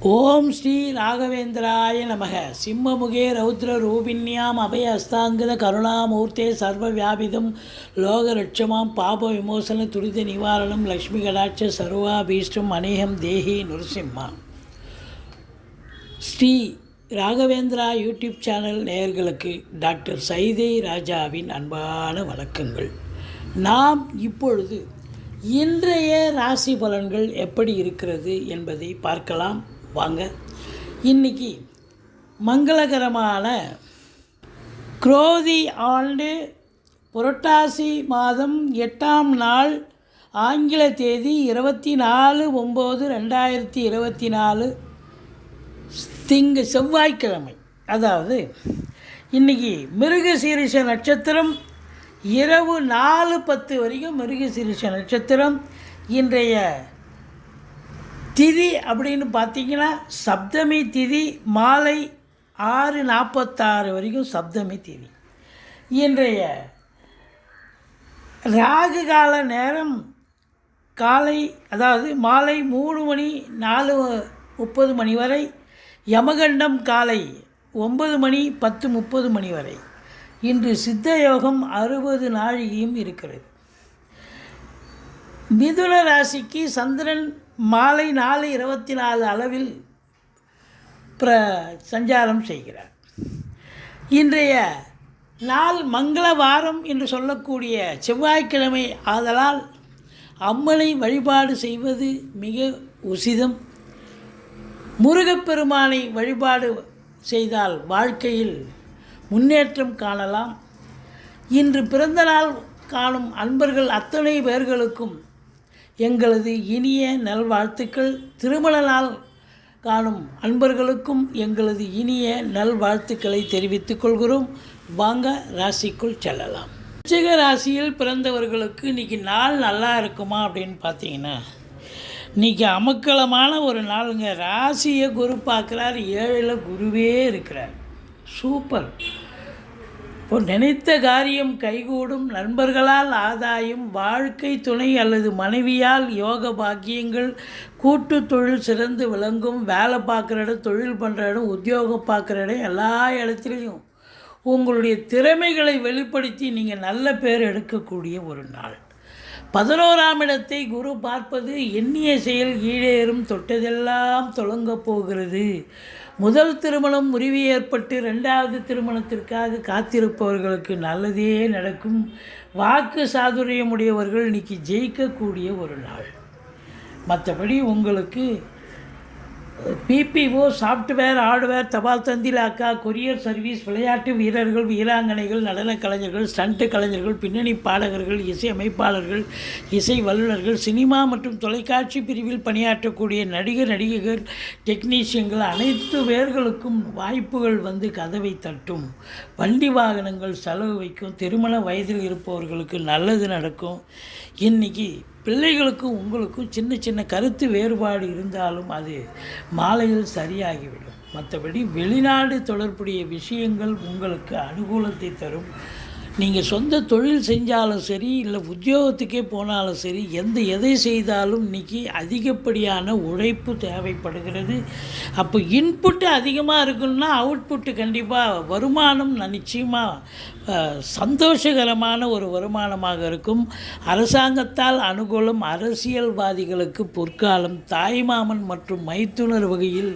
ஓம் ஸ்ரீ ராகவேந்திராய நமக. சிம்மமுகே ரௌத்ர ரூபிண்யாம் அபய அஸ்தாங்கித கருணாமூர்த்தே சர்வ வியாபிதம் லோகரட்சமாம் பாப விமோசன துரித நிவாரணம். லக்ஷ்மி கடாட்ச சர்வாபீஷ்டம் அநேகம் தேஹி நுரசிம்மா. ஸ்ரீ ராகவேந்திரா யூடியூப் சேனல் நேயர்களுக்கு டாக்டர் சைதை ராஜாவின் அன்பான வணக்கங்கள். நாம் இப்பொழுது இன்றைய ராசி பலன்கள் எப்படி இருக்கிறது என்பதை பார்க்கலாம். வாங்க இன்னைக்கு மங்களகரமான குரோதி ஆண்டு புரட்டாசி மாதம் எட்டாம் நாள் ஆங்கில தேதி இருபத்தி நாலு ஒம்பது ரெண்டாயிரத்தி இருபத்தி நாலு திங்க செவ்வாய்க்கிழமை. அதாவது இன்னைக்கு மிருகசீரிஷ நட்சத்திரம் இரவு நாலு பத்து வரைக்கும் மிருகசீரிஷ நட்சத்திரம் இன்றைய திதி அப்படின்னு பார்த்தீங்கன்னா சப்தமி திதி மாலை ஆறு நாற்பத்தாறு வரைக்கும் சப்தமி திதி. இன்றைய ராகு கால நேரம் காலை அதாவது மாலை மூணு மணி நாலு முப்பது மணி வரை யமகண்டம் காலை ஒன்பது மணி பத்து முப்பது மணி வரை. இன்று சித்த யோகம் அறுபது நாழிகையும் இருக்கிறது. மிதுன ராசிக்கு சந்திரன் மாலை நாலு இருபத்தி நாலு அளவில் பிர சஞ்சாரம் செய்கிறார். இன்றைய நாள் மங்கள வாரம் என்று சொல்லக்கூடிய செவ்வாய்க்கிழமை ஆதலால் அம்மனை வழிபாடு செய்வது மிக உசிதம். முருகப்பெருமானை வழிபாடு செய்தால் வாழ்க்கையில் முன்னேற்றம் காணலாம். இன்று பிறந்தநாள் காணும் அன்பர்கள் அத்தனை பேர்களுக்கும் எங்களது இனிய நல்வாழ்த்துக்கள். திருமண நாள் காணும் அன்பர்களுக்கும் எங்களது இனிய நல்வாழ்த்துக்களை தெரிவித்துக் கொள்கிறோம். வாங்க ராசிக்குள் செல்லலாம். விருச்சிக ராசியில் பிறந்தவர்களுக்கு இன்றைக்கி நாள் நல்லா இருக்குமா அப்படின்னு பார்த்தீங்கன்னா இன்றைக்கி அமக்கலமான ஒரு நாளுங்க. ராசியை குரு பார்க்குறார் ஏழில் குருவே இருக்கிறார். சூப்பர். இப்போ நினைத்த காரியம் கைகூடும் நண்பர்களால் ஆதாயம் வாழ்க்கை துணை அல்லது மனைவியால் யோக பாக்கியங்கள் கூட்டு தொழில் சிறந்து விளங்கும் வேலை பார்க்குற இடம் தொழில் பண்ணுற இடம் உத்தியோகம் பார்க்குற இடம் எல்லா இடத்துலையும் உங்களுடைய திறமைகளை வெளிப்படுத்தி நீங்கள் நல்ல பேர் எடுக்கக்கூடிய ஒரு நாள். பதினோராம் இடத்தை குரு பார்ப்பது எண்ணிய செயல் ஈழேறும் தொட்டதெல்லாம் தொடங்கப் போகிறது. முதல் திருமணம் முறிவு ஏற்பட்டு ரெண்டாவது திருமணத்திற்காக காத்திருப்பவர்களுக்கு நல்லதே நடக்கும். வாக்கு சாதுரியமுடையவர்கள் இன்னைக்கு ஜெயிக்கக்கூடிய ஒரு நாள். மற்றபடி உங்களுக்கு பிபிஓ சாஃப்ட்வேர் ஹார்ட்வேர் தபால் தந்திலாக்கா கொரியர் சர்வீஸ் விளையாட்டு வீரர்கள் வீராங்கனைகள் நடனக் கலைஞர்கள் ஸ்டண்ட் கலைஞர்கள் பின்னணி பாடகர்கள் இசை அமைப்பாளர்கள் இசை வல்லுநர்கள் சினிமா மற்றும் தொலைக்காட்சி பிரிவில் பணியாற்றக்கூடிய நடிகர் நடிகைகள் டெக்னீஷியன்கள் அனைத்து பேர்களுக்கும் வாய்ப்புகள் வந்து கதவை தட்டும். வண்டி வாகனங்கள் செலவு வைக்கும். திருமண வயதில் இருப்பவர்களுக்கு நல்லது நடக்கும். இன்றைக்கி பிள்ளைகளுக்கும் உங்களுக்கும் சின்ன சின்ன கருத்து வேறுபாடு இருந்தாலும் அது மாலையில் சரியாகிவிடும். மற்றபடி வெளிநாடு தொடர்புடைய விஷயங்கள் உங்களுக்கு அனுகூலத்தை தரும். நீங்கள் சொந்த தொழில் செஞ்சாலும் சரி இல்லை உத்தியோகத்துக்கே போனாலும் சரி எந்த எதை செய்தாலும் இன்றைக்கி அதிகப்படியான உழைப்பு தேவைப்படுகிறது. அப்போ இன்புட்டு அதிகமாக இருக்குன்னா அவுட்புட்டு கண்டிப்பாக வருமானம் நிச்சயமாக சந்தோஷகரமான ஒரு வருமானமாக இருக்கும். அரசாங்கத்தால் அனுகூலம் அரசியல்வாதிகளுக்கு பொற்காலம் தாய்மாமன் மற்றும் மைத்துனர் வகையில்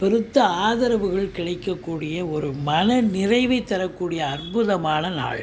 பெருத்த ஆதரவுகள் கிடைக்கக்கூடிய ஒரு மன நிறைவை தரக்கூடிய அற்புதமான நாள்.